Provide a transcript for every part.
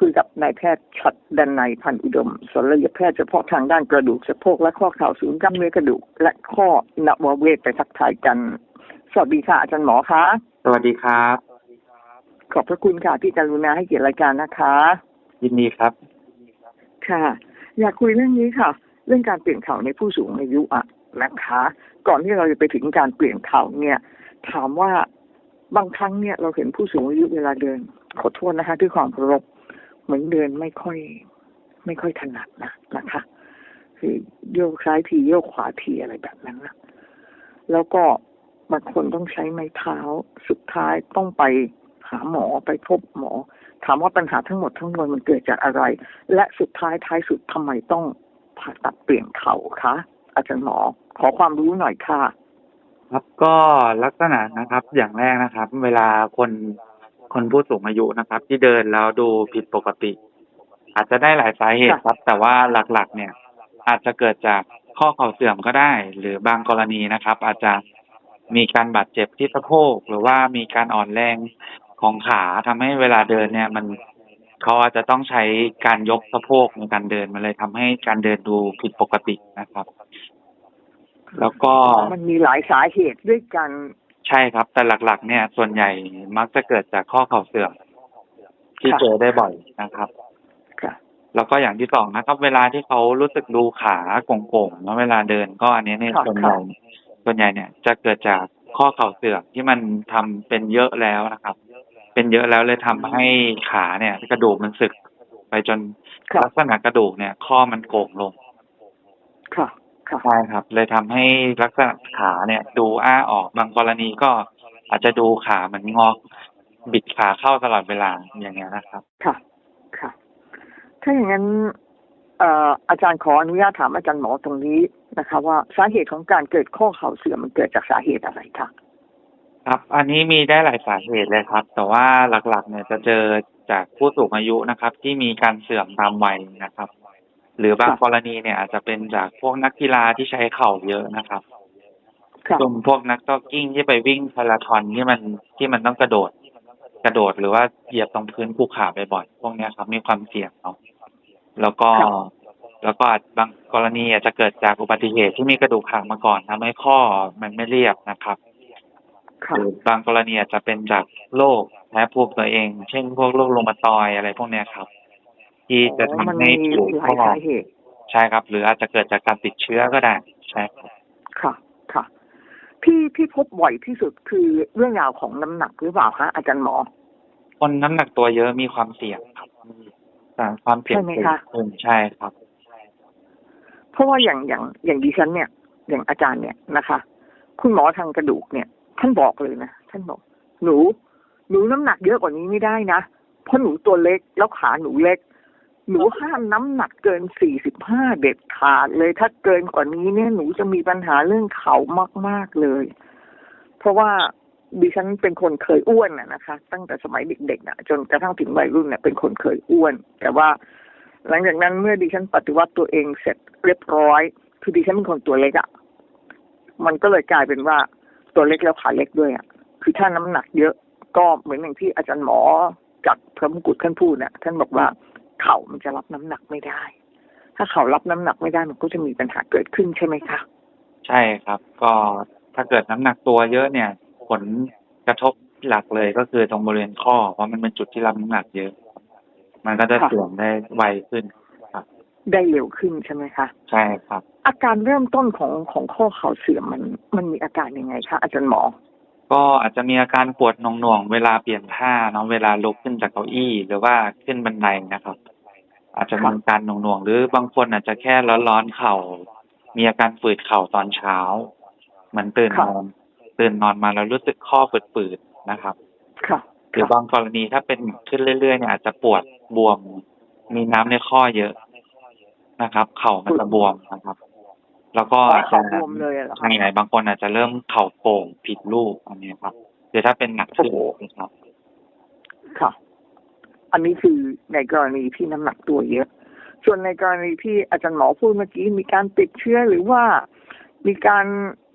คุยกับนายแพทย์ชัดดันในยพันธุ์อุดมศัลยแพทย์เฉพาะทางด้านกระดูกสะโพกและข้อเข่าศูนย์กล้ามเนื้อกระดูก และข้อนวเวศไปทักทายกัน สวัสดีค่ะอาจารย์หมอคะสวัสดีครับ ขอบพระคุณค่ะที่กรุณาให้เกียรติรายการนะคะ ยินดีครับ ค่ะ อยากคุยเรื่องนี้ค่ะ เรื่องการเปลี่ยนเข่าในผู้สูงอายุอะนะคะ ก่อนที่เราจะไปถึงการเปลี่ยนเข่าเนี่ย ถามว่าบางครั้งเนี่ยเราเห็นผู้สูงอายุเวลาเดินขอโทษนะคะด้วยความเคารพ เหมือนเดินไม่ค่อย ไม่ค่อยถนัดนะนะคะ คือโยกซ้ายทีโยกขวาทีอะไรแบบนั้นนะแล้วก็บางคนต้องใช้ไม้เท้าสุดท้ายต้องไปหาหมอไปพบหมอ ถามว่าปัญหาทั้งหมดทั้งมวลมันเกิดจากอะไร และสุดท้ายท้ายสุดทำไมต้องผ่าตัดเปลี่ยนเข่าคะอาจารย์หมอ ขอความรู้หน่อยค่ะ ครับก็ลักษณะนะครับอย่างแรกนะครับ เวลาคน คนผู้สูงอายุนะครับ ที่เดินแล้วดูผิดปกติ อาจจะได้หลายสาเหตุครับ แต่ว่าหลักๆ เนี่ย อาจจะเกิดจากข้อเข่าเสื่อมก็ได้ หรือบางกรณีนะครับ อาจจะมีการบาดเจ็บที่สะโพกหรือว่ามีการอ่อนแรงของขาทำให้เวลาเดินเนี่ย มันเขาอาจจะต้องใช้การยกสะโพกในการเดินมันเลยทำให้การเดินดูผิดปกตินะครับ แล้วก็มันมีหลายสาเหตุด้วยกัน ใช่ครับ แต่หลักๆ เนี่ย ส่วนใหญ่มักจะเกิดจากข้อเข่าเสื่อมที่ค่ะ เจอได้บ่อยนะครับ ค่ะ แล้วก็อย่างที่สองนะครับ เวลาที่เขารู้สึกดูขาโก่งๆแล้วเวลาเดินก็อันนี้เนี่ยค่ะส่วนใหญ่ค่ะ ส่วนใหญ่เนี่ยจะเกิดจากข้อเข่าเสื่อมที่มันทำเป็นเยอะแล้วนะครับ เป็นเยอะแล้วเลยทำให้ขาเนี่ย กระดูกมันสึก ไปจนค่ะ ลักษณะกระดูกเนี่ย ข้อมันโก่งลง ค่ะค่ะ ใช่ครับ เลยทำให้ลักษณะขาเนี่ยดูอ้าออกบางกรณีก็อาจจะดูขาเหมือนงอกบิดขาเข้าตลอดเวลาอย่างเงี้ยนะครับ ค่ะ ค่ะ ถ้าอย่างนั้นเอ่ออาจารย์ขออนุญาตถามอาจารย์หมอตรงนี้นะคะ ว่าสาเหตุของการเกิดข้อเข่าเสื่อมมันเกิดจากสาเหตุอะไรคะครับ อันนี้มีได้หลายสาเหตุเลยครับ แต่ว่าหลักๆ เนี่ยจะเจอจากผู้สูงอายุนะครับ ที่มีการเสื่อมตามวัยนะครับ หรือบางค่ะกรณีเนี่ยอาจจะเป็นจากพวกนักกีฬาที่ใช้เข่าเยอะนะครับค่ะกลุ่มพวกนักจ็อกกิ้งที่ไปวิ่งมาราธอนที่มันที่มันต้องกระโดด กระโดดหรือว่าเหยียบตรงพื้นภูเขาบ่อยๆพวกเนี้ยครับมีความเสี่ยงเนาะแล้วก็ครับแล้วก็อาจบางกรณีอาจจะเกิดจากอุบัติเหตุที่มีกระดูกหักมาก่อนทำให้ข้อมันไม่เรียบนะครับค่ะหรือบางกรณีอาจจะเป็นจากโรคแพ้ภูมิตัวเอง เช่นพวกโรคโรมาตอยด์อะไรพวกเนี้ยครับ ที่จะอ๋อมันทำให้มีผิวหลาข้ยอสาเหตุ ใช่ครับ หรืออาจจะเกิดจากการติดเชื้อก็ได้ ใช่ครับค่ะ ค่ะที่ที่พบบ่อยที่สุดคือเรื่องราวของน้ำหนักหรือเปล่าคะอาจารย์หมอ คนน้ำหนักตัวเยอะมีความเสี่ยงครับแต่ความเสี่ยงใช่ไหมสูงคะขึ้นใช่ครับ เพราะว่าอย่างอย่างอย่างดิฉันเนี่ย อย่างอาจารย์เนี่ยนะคะ คุณหมอทางกระดูกเนี่ย ท่านบอกเลยนะท่านบอก หนู หนูน้ำหนักเยอะกว่านี้ไม่ได้นะเพราะหนูตัวเล็กแล้วขาหนูเล็ก หนูห้ามน้ำหนักเกินสี่สิบห้าเด็ดขาดเลย ถ้าเกินกว่านี้เนี่ยหนูจะมีปัญหาเรื่องเข่ามาก ๆเลย เพราะว่าดิฉันเป็นคนเคยอ้วนน่ะนะคะ ตั้งแต่สมัยเด็กๆน่ะจนกระทั่งถึงวัยรุ่นเนี่ยเป็นคนเคยอ้วน แต่ว่า หลังจากนั้นเมื่อดิฉันปฏิวัติตัวเองเสร็จเรียบร้อย คือดิฉันเป็นคนตัวเล็กอะ่ะมันก็เลยกลายเป็นว่าตัวเล็กแล้วขาเล็กด้วยอะ่ะคือถ้าน้ำหนักเยอะก็เหมือนอย่างที่อาจารย์หมอจากพระมงกุฎท่านพูดน่ะท่านบอกว่า เข่ามันจะรับน้ำหนักไม่ได้ ถ้าเข่ารับน้ำหนักไม่ได้มันก็จะมีปัญหาเกิดขึ้นใช่ไหมคะ ใช่ครับ ก็ถ้าเกิดน้ำหนักตัวเยอะเนี่ย ผลกระทบหลักเลยก็คือตรงบริเวณข้อ เพราะมันเป็นจุดที่รับน้ำหนักเยอะ มันก็จะค่ะเสื่อมได้ไวขึ้นได้เร็วขึ้นใช่ไหมคะ ใช่ครับ อาการเริ่มต้นของของข้อเข่าเสื่อมมันมันมีอาการยังไงคะอาจารย์หมอ ก็อาจจะมีอาการปวดหน่วงๆเวลาเปลี่ยนท่าเนาะเวลาลุกขึ้นจากเก้าอี้หรือว่าขึ้นบันไดนะครับ อาจจะมีอาการหน่วงๆ หรือบางคนอาจจะแค่ร้อนๆเข่า มีอาการฝืดเข่าตอนเช้าเหมือนตื่นค่ะนอนตื่นนอนมาแล้วรู้สึกข้อฝืดๆนะครับค่ะหรือบางกรณีถ้าเป็นขึ้นเรื่อยๆเนี่ยอาจจะปวดบวม มีน้ำในข้อเยอะนะครับ เข่ามันจะบวมนะครับ แล้วก็อ๋ออาจจะเข่าบวมเลยเหรอคะ ใช่บางคนอาจจะเริ่มเข่าโก่งผิดรูปอันนี้ครับหรือถ้าเป็นหนักขึ้นโอ้โหนะครับค่ะ อันนี้คือในกรณีที่น้ำหนักตัวเยอะ ส่วนในกรณีที่อาจารย์หมอพูดเมื่อกี้มีการติดเชื้อหรือว่ามีการ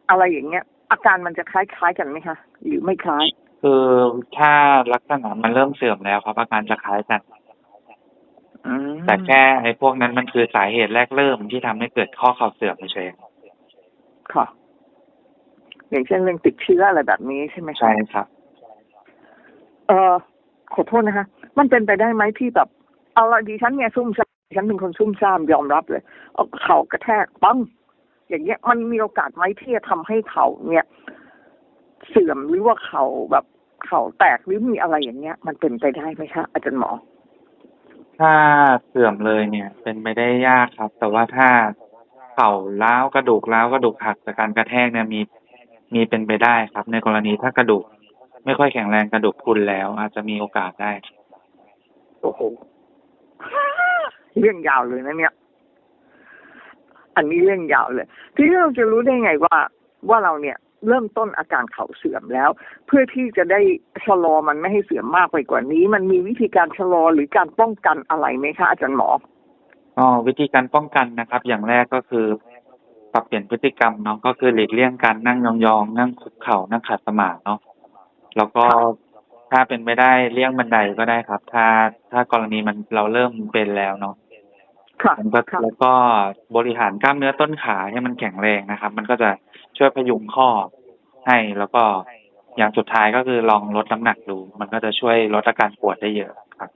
อะไรอย่างเงี้ย อาการมันจะคล้ายๆกันไหมคะหรือไม่คล้าย คือถ้าลักษณะมันเริ่มเสื่อมแล้วครับอาการจะคล้ายกันอืมแต่แค่ไอ้พวกนั้นมันคือสาเหตุแรกเริ่มที่ทำให้เกิดข้อเข่าเสื่อมเฉยค่ะอย่างเช่นเรื่องติดเชื้ออะไรแบบนี้ใช่ไหมๆคะใช่ครับ เออขอโทษนะคะ มันเป็นไปได้ไหมที่แบบเอาละดิฉันเนี่ยซุ่มซ่ามฉันเป็นคนซุ่มซ่ามยอมรับเลย เอาเข่ากระแทกปังอย่างเงี้ย มันมีโอกาสไหมที่จะทำให้เข่าเนี่ย เสื่อมหรือว่าเข่าแบบเข่าแตกหรือมีอะไรอย่างเงี้ย มันเป็นไปได้ไหมคะอาจารย์หมอ ถ้าเสื่อมเลยเนี่ย เป็นไปได้ยากครับ แต่ว่าถ้าเข่าล้าวกระดูกล้าวกระดูกหักจากการกระแทกเนี่ยมีมีเป็นไปได้ครับ ในกรณีถ้ากระดูก ไม่ค่อยแข็งแรงกระดูกพุนแล้ว อาจจะมีโอกาสได้ โอ้โหเรื่องยาวเลยนะเนี่ย อันนี้เรื่องยาวเลย ทีนี้เราจะรู้ได้ไงว่าว่าเราเนี่ย เริ่มต้นอาการเข่าเสื่อมแล้ว เพื่อที่จะได้ชะลอมันไม่ให้เสื่อมมากไปกว่านี้ มันมีวิธีการชะลอหรือการป้องกันอะไรไหมคะอาจารย์หมอก็วิธีการป้องกันนะครับ อย่างแรกก็คือปรับเปลี่ยนพฤติกรรมเนาะก็คือหลีกเลี่ยงการนั่งยองๆนั่งคุกเข่านั่งขัดสมาธิเนาะแล้วก็ ถ้าเป็นไม่ได้เลี่ยงบันไดก็ได้ครับ ถ้าถ้ากรณีมันเราเริ่มเป็นแล้วเนาะค่ะมันก็ค่ะ แล้วก็บริหารกล้ามเนื้อต้นขาให้มันแข็งแรงนะครับ มันก็จะช่วยพยุงข้อให้แล้วก็อย่างสุดท้ายก็คือลองลดน้ำหนักดู มันก็จะช่วยลดอาการปวดได้เยอะครับ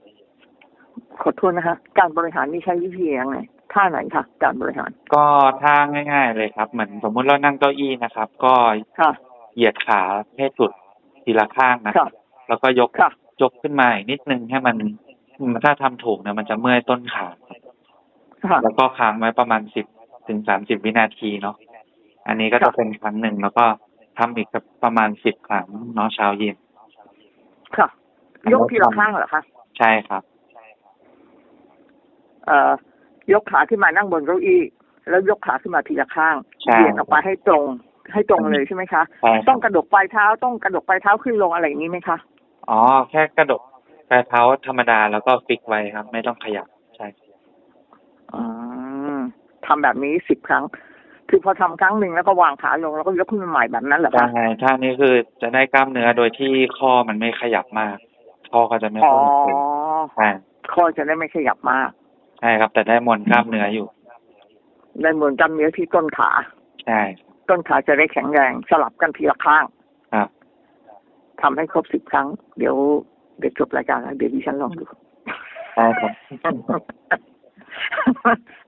ขอโทษนะคะ การบริหารนี่ใช้วิธียังไงท่าไหนคะการบริหารก็ท่าง่าย ๆ เลยครับ เหมือนสมมุติเรานั่งเก้าอี้นะครับ ก็ค่ะ เหยียดขาให้สุดทีละข้างนะคค่ะรับ แล้วก็ยกค่ะ ยกขึ้นมาอีกนิดนึงให้มันถ้าทำถูกเนี่ยมันจะเมื่อยต้นขาครับค่ะ แล้วก็ค้างไว้ประมาณสิบถึงสามสิบวินาทีเนาะอันนี้ก็ครัจะบเป็นครั้งหนึ่งแล้วก็ทำอีกสักประมาณสิบครั้งเนาะเช้าเย็น ค่ะ ยกทีละข้างเหรอคะใช่ครับ เอ่อยกขาขึ้นมานั่งบนเก้าอี้แล้วยกขาขึ้นมาทีละข้างใช่ เหยียดออกไปให้ตรงให้ตรงเลยใช่ไหมคะ ใช่คต้รัอบงกระดกปลายเท้าต้องกระดกปลายเท้าขึ้นลงอะไรอย่างนี้ไหมคะ อ๋อ แค่กระดกปลายเท้าธรรมดาแล้วก็ฟิกไว้ครับ ไม่ต้องขยับใช่ อืมทำแบบนี้สิบครั้ง คือพอทำครั้งหนึ่งแล้วก็วางขาลงแล้วก็ยกขึ้นมาใหม่แบบนั้นเหรอใช่คะท่านี้คือจะได้กล้ามเนื้อโดยที่ข้อมันไม่ขยับมาก ข้อก็จะไม่อ๋อค่อยเจ็บใช่ข้อจะได้ไม่ขยับมาก ใช่ครับ แต่ได้มวลกล้ามเนื้ออยู่ ได้เหมือนกล้ามเนื้อที่ต้นขา ใช่ ต้นขาจะได้แข็งแรง สลับกันทีละข้างครับ ทำให้ครบสิบครั้ง เดี๋ยวเดี๋ยวจบรายการแล้วเดี๋ยวดิฉันลองดูใช่ครับ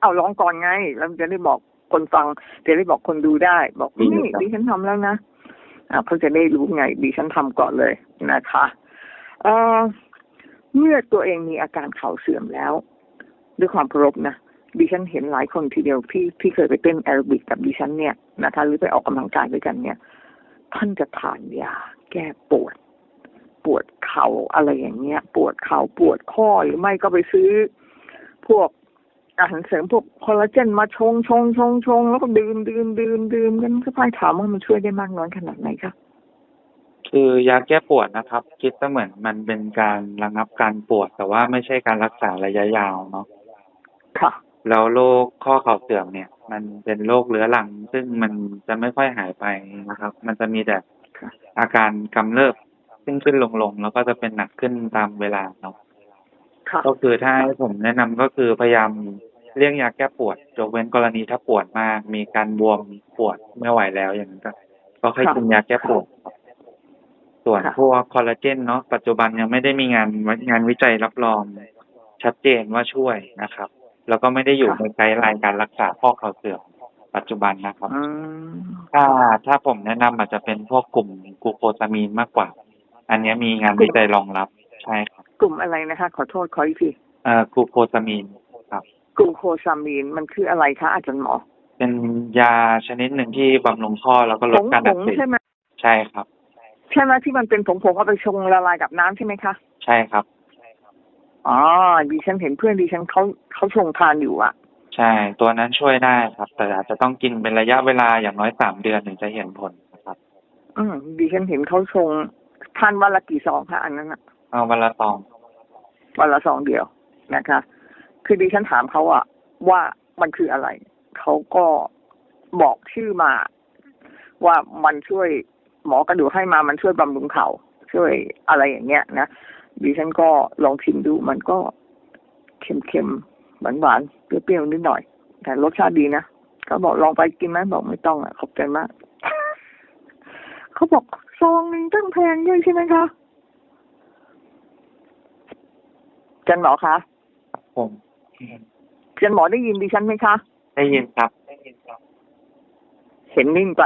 เอาลองก่อนไง แล้วจะได้บอกคนฟังจะได้บอกคนดูได้ บอกดีนี่ครับดิฉันทำแล้วนะอ่าเขาจะได้รู้ไงดิฉันทำก่อนเลยนะคะเอ่อเมื่อตัวเองมีอาการเข่าเสื่อมแล้ว ด้วยความเคารพนะดิฉันเห็นหลายคนทีเดียวที่ที่เคยไปเต้นแอโรบิกกับดิฉันเนี่ยนะคะหรือไปออกกำลังกายด้วยกันเนี่ย ท่านจะทานยา แก้ปวด ปวดเข่าอะไรอย่างเงี้ย ปวดเข่าปวดข้อหรือไม่ก็ไปซื้อ พวกอาหารเสริมพวกคอลลาเจนมาชงชงชงชงแล้วก็ดื่มดื่มดื่มดื่มกันก็พายถามว่ามันช่วยได้มากน้อยขนาดไหนคะคือยาแก้ปวดนะครับ คิดว่าเหมือนมันเป็นการระงับการปวด แต่ว่าไม่ใช่การรักษาระยะยาวเนาะค่ะ แล้วโรคข้อเข่าเสื่อมเนี่ย มันเป็นโรคเรื้อรัง ซึ่งมันจะไม่ค่อยหายไปนะครับ มันจะมีแต่ค่ะ อาการกำเริบขึ้นขึ้นลงลงแล้วก็จะเป็นหนักขึ้นตามเวลาเนาะค่ะก็คือถ้าให้ผมแนะนำก็คือพยายามเลี่ยงยาแก้ปวดยกเว้นกรณีถ้าปวดมาก มีการบวมปวดไม่ไหวแล้วอย่างนั้นก็ก็ค่อยค่ะกินยาแก้ปวดครับส่วนค่ะ พวกคอลลาเจนเนาะปัจจุบันยังไม่ได้มีงานงานวิจัยรับรอง ชัดเจนว่าช่วยนะครับ แล้วก็ไม่ได้อยู่ในไกด์ไลน์การรักษาข้อเข่าเสื่อม ปัจจุบันนะครับ อืมถ้าถ้าผมแนะนำอาจจะเป็นพวกกลุ่มกลูโคซามีนมากกว่า อันเนี้ยมีงานวิจัยรองรับใช่ครับกลุ่มอะไรนะคะ ขอโทษขออีกทีเอ่อกลูโคซามีนครับ กลุ่มโคซามีนมันคืออะไรคะอาจารย์หมอเป็นยาชนิดหนึ่งที่บำรุงข้อแล้วก็ลผดงการผอักงเสบใช่ไหมใช่ครับ ใช่ไหมที่มันเป็นผงผงเอาไปชงละลายกับน้ำใช่ไหมคะใช่ครับ อ๋อดิฉันเห็นเพื่อนดิฉันเขาเขาชงทานอยู่อะ ใช่ ตัวนั้นช่วยได้ครับ แต่อาจจะต้องกินเป็นระยะเวลาอย่างน้อยสามเดือนถึงจะเห็นผลนะครับ อืมดิฉันเห็นเขาชงทานวันละกี่ซองคะอันนั้นอะเอาวันละซองวันละซองเดียวนะคะ คือดิฉันถามเขาอะว่ามันคืออะไร เขาก็บอกชื่อมา ว่ามันช่วยหมอกระดูกให้มามันช่วยบำรุงเขา่าช่วยอะไรอย่างเงี้ยนะดิฉันก็ลองชิมดูมันก็โอเคเค็มๆ หวานๆเปรี้ยวๆนิดหน่อย แต่รสชาติดีนะเขาบอกลองไปกินไหมบอกไม่ต้องอะขอบใจมากเขาบอกซองหนึงตั้งแพงด้วยใช่ไหมคะจันหมอคะผมจันหมอได้ยินดิฉันไหมคะได้ยินครับ เห็นนิ่งไป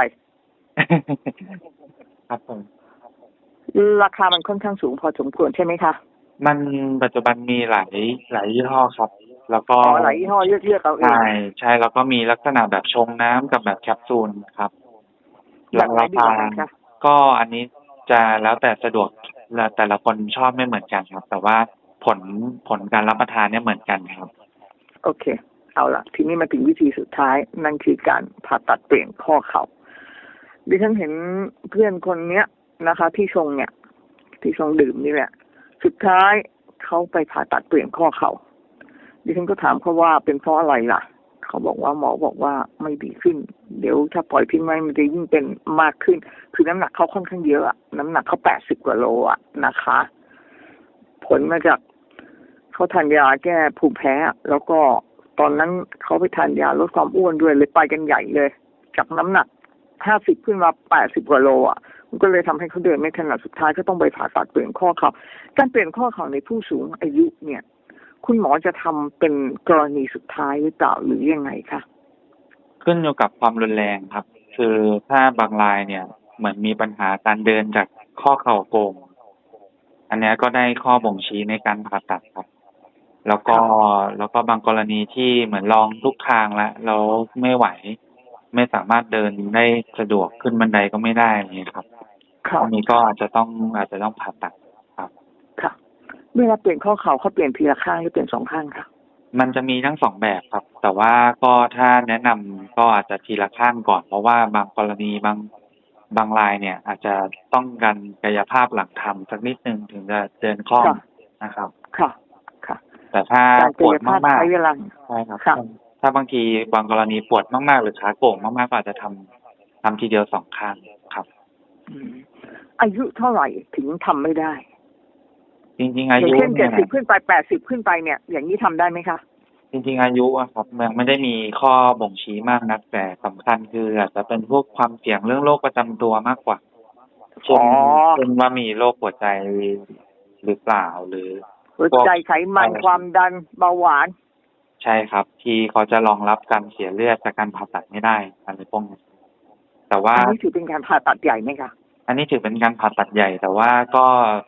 ครับผมราคามันค่อนข้างสูงพอสมควรใช่ไหมคะ มันปัจจุบันมีหลายหลายยี่ห้อครับ แล้วก็อ๋อหลายยี่ห้อเลือกเลือกเอาเองใช่ใช่แล้วก็มีลักษณะแบบชงน้ำกับแบบแคปซูลครับแบบไหนราดีกคาว่ากันคะก็อันนี้จะแล้วแต่สะดวกและแต่ละคนชอบไม่เหมือนกันครับ แต่ว่าผลผลการรับประทานเนี่ยเหมือนกันครับ โอเค เอาละทีนี้มาถึงวิธีสุดท้าย นั่นคือการผ่าตัดเปลี่ยนข้อเข่าดิฉันเห็นเพื่อนคนเนี้ยนะคะ ที่ชงเนี่ย ที่ชงดื่มนี่แหละ สุดท้ายเขาไปผ่าตัดเปลี่ยนข้อเข่า ดิฉันก็ถามเขาว่าเป็นเพราะอะไรล่ะ เขาบอกว่าหมอบอกว่าไม่ดีขึ้น เดี๋ยวถ้าปล่อยทิ้งไว้มันจะยิ่งเป็นมากขึ้น คือน้ำหนักเขาค่อนข้างเยอะน้ำหนักเขาแปดสิบกว่าโลอะนะคะ ผลมาจากเขาทานยาแก้ภูมิแพ้ แล้วก็ตอนนั้นเขาไปทานยาลดความอ้วนด้วยเลยไปกันใหญ่เลย จากน้ำหนักห้าสิบขึ้นมาแปดสิบกว่าโลอะ มันก็เลยทำให้เขาเดินไม่ถนัดสุดท้ายก็ต้องไปผ่าตัดเปลี่ยนข้อเขาการเปลี่ยนข้อเขาในผู้สูงอายุเนี่ย คุณหมอจะทำเป็นกรณีสุดท้ายหรือเปล่าหรือยังไงคะขึ้นอยู่กับความรุนแรงครับ คือถ้าบางรายเนี่ย เหมือนมีปัญหาการเดินจากข้อเข่าโก่งอันเนี้ยก็ได้ข้อบ่งชี้ในการผ่าตัดครับ แล้วก็แล้วก็บางกรณีที่เหมือนลองทุกทางแล้วแล้วไม่ไหว ไม่สามารถเดินได้สะดวกขึ้นบันไดก็ไม่ได้อย่างเงี้ยครับค่ะอันนี้ก็อาจจะต้องอาจจะต้องผ่าตัดค่ะ เวลาเปลี่ยนข้อเข่าเขาเปลี่ยนทีละข้างหรือเปลี่ยนสองข้างคะมันจะมีทั้งสองแบบครับ แต่ว่าก็ถ้าแนะนำก็อาจจะทีละข้างก่อน เพราะว่าบางกรณีบางบางรายเนี่ย อาจจะต้องการกายภาพหลังทำสักนิดนึงถึงจะเดินคล่องค่ะนะครับ ค่ะ ค่ะ แต่ถ้าการปวดกายภาพมากใช้เวลาๆใช่ครับค่ะถ้าบางทีบางกรณีปวดมากๆ หรือขาโก่งมากๆ ก็อาจจะทำทำทีเดียวสองข้างครับอืมอายุเท่าไหร่ถึงทำไม่ได้ จริง ๆออาย่างยุเช่นเนี่เจ็ดยสิบขึ้นไปแปดสิบขึ้นไปเนี่ย อย่างนี้ทำได้ไหมคะจริง ๆ อายุอะครับยังไม่ได้มีข้อบ่งชี้มากนักแต่สำคัญคืออาจจะเป็นพวกความเสี่ยงเรื่องโรคประจำตัวมากกว่าเช่นอ๋อเช่นว่ามีโรคหัวใจหรือเปล่าหรือ หัวใจไขมันใช่ความดันเบาหวาน ใช่ครับ ที่เขาจะรองรับการเสียเลือดจากการผ่าตัดไม่ได้อะไรพวกนี้แต่ว่า อันนี้ถือเป็นการผ่าตัดใหญ่ไหมคะ อันนี้ถือเป็นการผ่าตัดใหญ่ แต่ว่าก็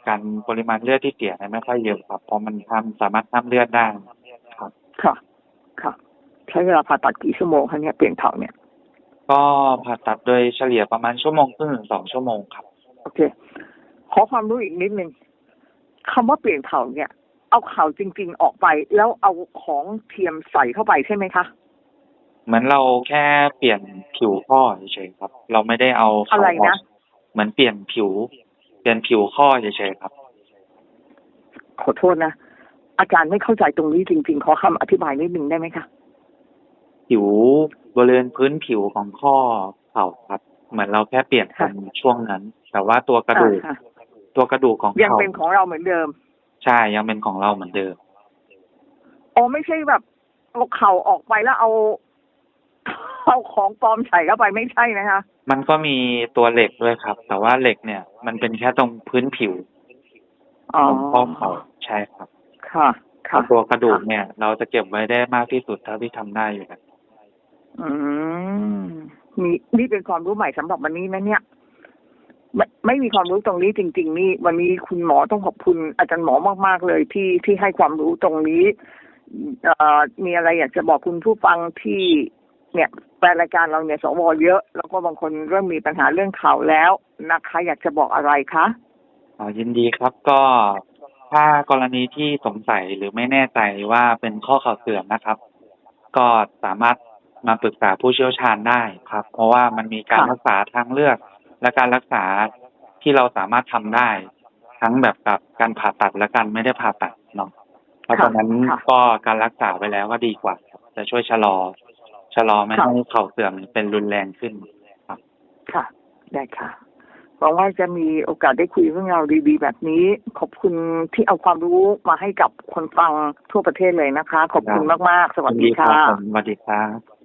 การปริมาณเลือดที่เสียเนี่ยไม่ค่อยเยอะครับเพราะมันทำสามารถทำเลือดได้ครับค่ะ ค่ะ ใช้เวลาผ่าตัดกี่ชั่วโมงคะเนี่ยเปลี่ยนเข่าเนี่ย ก็ผ่าตัดโดยเฉลี่ยประมาณชั่วโมงครึ่งถึงสองชั่วโมงครับ โอเค ขอความรู้อีกนิดนึงคำว่าเปลี่ยนเข่าเนี่ย เอาเข่าจริง ๆออกไป แล้วเอาของเทียมใส่เข้าไปใช่ไหมคะเหมือนเราแค่เปลี่ยนผิวข้อเฉยๆครับ เราไม่ได้เอาเขาอะไรอนะอก เหมือนเปลี่ยนผิว เปลี่ยนผิวข้อเฉยๆครับ ขอโทษนะ อาจารย์ไม่เข้าใจตรงนี้จริง ๆ ขอคำอธิบายนิดนึงได้ไหมคะ ผิวบริเวณพื้นผิวของข้อเข่าครับ เหมือนเราแค่เปลี่ยนเป็นช่วงนั้น แต่ว่าตัวกระดูก อ่าตัวกระดูกของยังเข่าเป็นของเราเหมือนเดิม ใช่ยังเป็นของเราเหมือนเดิม อ๋อไม่ใช่แบบเอาเข่าออกไปแล้วเอา เอาของปลอมใส่เข้าไปไม่ใช่นะคะ มันก็มีตัวเหล็กด้วยครับ แต่ว่าเหล็กเนี่ย มันเป็นแค่ตรงพื้นผิวอ๋อของข้อเข่าใช่ครับค่ะ ค่ะตัวกระดูกเนี่ย เราจะเก็บไว้ได้มากที่สุดเท่าที่ทำได้อยู่แล้วอืมนี่นี่เป็นความรู้ใหม่สำหรับวันนี้นะเนี่ย ไม่ไม่มีความรู้ตรงนี้จริง ๆ นี่ วันนี้คุณหมอต้องขอบคุณอาจารย์หมอมาก ๆ เลยที่ที่ให้ความรู้ตรงนี้เอ่อมีอะไรอยากจะบอกคุณผู้ฟังที่ เนี่ยแฟนรายการเราเนี่ยสวเยอะ แล้วก็บางคนเริ่มมีปัญหาเรื่องข่าวแล้วนะคะ อยากจะบอกอะไรคะอ๋อยินดีครับก็ถ้ากรณีที่สงสัยหรือไม่แน่ใจว่าเป็นข้อเข่าเสื่อมนะครับ ก็สามารถมาปรึกษาผู้เชี่ยวชาญได้ครับ เพราะว่ามันมีการค่ะรักษาทางเลือก และการรักษาที่เราสามารถทำได้ ทั้งแบบกับการผ่าตัดและการไม่ได้ผ่าตัดเนาะเพราะฉะนั้นค่ะก็การรักษาไปแล้วก็ดีกว่าครับจะช่วยชะลอชะลอไม่ค่ะให้เข่าเสื่อมเป็นรุนแรงขึ้นค่ะ ได้ค่ะหวังว่าจะมีโอกาสได้คุยเรื่องราวดีๆแบบนี้ ขอบคุณที่เอาความรู้มาให้กับคนฟังทั่วประเทศเลยนะคะ ขอบคุณมากๆ สวัสดีครัค่ะผมสวัสดีครับ